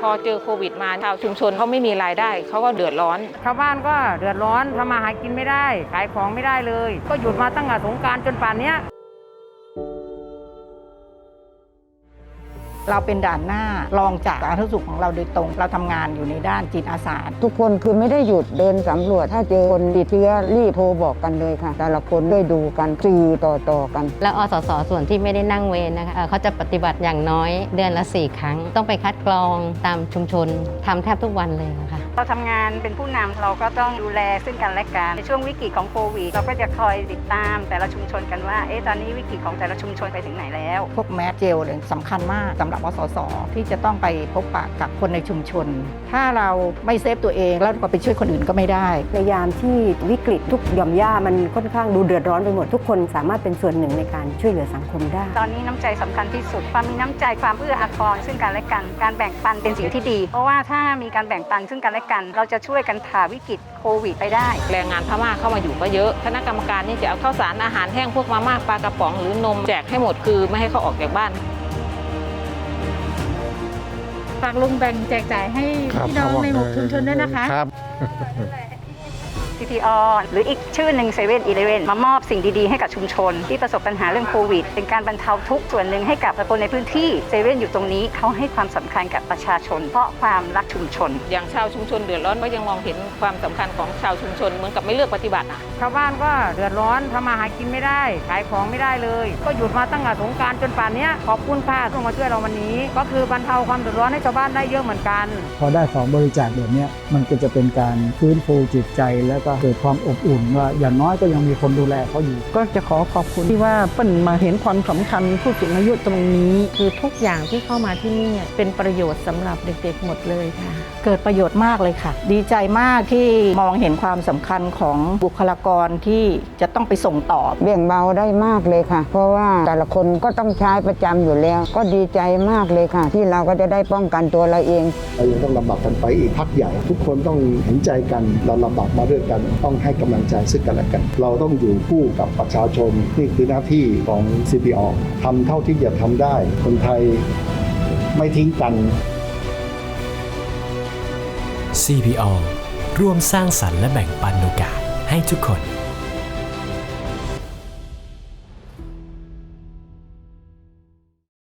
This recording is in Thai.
พอเจอโควิดมาชาวชุมชนเขาไม่มีรายได้เขาก็เดือดร้อน ชาวบ้านก็เดือดร้อนทำมาหากินไม่ได้ ขายของไม่ได้เลย ก็หยุดมาตั้งแต่สงกรารจนป่านเนี้ย เราเป็นด่านหน้ารองจากสาธารณสุขของเราโดยตรง เราทำงานอยู่ในด้านจิตอาสาทุกคนคือไม่ได้หยุดเดินสำรวจ ถ้าเจอคนติดเชื้อรีบโทรบอกกันเลยค่ะ แต่ละคนด้วยดูกันสื่อต่อๆกัน แล้วอสสส่วนที่ไม่ได้นั่งเวรนะคะเอ่อเขาจะปฏิบัติอย่างน้อยเดือนละ 4 ครั้ง ต้องไปคัดกรองตามชุมชนทำแทบทุกวันเลยอะค่ะเราทำงานเป็นผู้นำเราก็ต้องดูแลซึ่งกันและกันในช่วงวิกฤตของโควิดเราก็จะคอยติดตามแต่ละชุมชนกันว่าเอ๊ะตอนนี้วิกฤตของแต่ละชุมชนไปถึงไหนแล้ว พวกแมสเจลเลยสำคัญมากสำหรับวสสที่จะต้องไปพบปะกับคนในชุมชน ถ้าเราไม่เซฟตัวเองแล้วก็ไปช่วยคนอื่นก็ไม่ได้ในยามที่วิกฤตทุกหย่อมย่ามันค่อนข้างดูเดือดร้อนไปหมดทุกคนสามารถเป็นส่วนหนึ่งในการช่วยเหลือสังคมได้ ตอนนี้น้ำใจสำคัญที่สุด ความมีน้ำใจความเอื้ออาทรซึ่งกันและกันการแบ่งปันเป็นสิ่งที่ดี เพราะว่าถ้ามีการแบ่งปันซึ่งกันและกัน เราจะช่วยกันผ่าวิกฤตโควิดไปได้ แรงงานพม่าเข้ามาอยู่ก็เยอะ คณะกรรมการนี่จะเอาข้าวสารอาหารแห้งพวกมาม่าปลากระป๋องหรือนมแจกให้หมดคือไม่ให้เขาออกจากบ้าน ฝากลุงแบ่งแจกจ่ายให้พี่น้องในหมู่ชุมชนด้วยนะคะ ครับ CPO หรืออีกชื่อหนึ่งเซเว่นอีเลเวนมามอบสิ่งดีๆให้กับชุมชน ที่ประสบปัญหาเรื่องโควิด เป็นการบรรเทาทุกข์ส่วนหนึ่งให้กับคนในพื้นที่เซเว่นอยู่ตรงนี้เขาให้ความสำคัญกับประชาชน เพราะความรักชุมชน อย่างชาวชุมชนเดือดร้อนก็ยังมองเห็นความสำคัญของชาวชุมชนเหมือนกับไม่เลือกปฏิบัติอะชาวบ้านก็เดือดร้อนทำมาหากินไม่ได้ขายของไม่ได้เลย ก็หยุดมาตั้งแต่สงกรารจนป่านเนี้ยขอบคุณค่ะที่มาช่วยเราวันนี้ ก็คือบรรเทาความเดือดร้อนให้ชาวบ้านได้เยอะเหมือนกัน พอได้ของบริจาคแบบเนี้ยมันก็จะเป็นการฟื้นฟูจิตใจแล้วก็เกิดความอบอุ่นว่าอย่างน้อยก็ยังมีคนดูแลเขาอยู่ ก็จะขอขอบคุณที่ว่าเปิ้นมาเห็นความสำคัญผู้สูงอายุตรงนี้ คือทุกอย่างที่เข้ามาที่นี่เป็นประโยชน์สำหรับเด็กๆหมดเลยค่ะ เกิดประโยชน์มากเลยค่ะ ดีใจมากที่มองเห็นความสำคัญของบุคลากรที่จะต้องไปส่งต่อเบี่ยงเบาได้มากเลยค่ะ เพราะว่าแต่ละคนก็ต้องใช้ประจำอยู่แล้ว ก็ดีใจมากเลยค่ะ ที่เราก็จะได้ป้องกันตัวเราเองเรายังต้องลำบากกันไปอีกพักใหญ่ทุกคนต้องเห็นใจกันเราลำบากมาด้วยกันต้องให้กำลังใจซึ่งกันและกัน เราต้องอยู่คู่กับประชาชนนี่คือหน้าที่ของ CPO ทำเท่าที่จะทำได้ คนไทยไม่ทิ้งกัน CPO ร่วมสร้างสรรค์และแบ่งปันโอกาสให้ทุกคน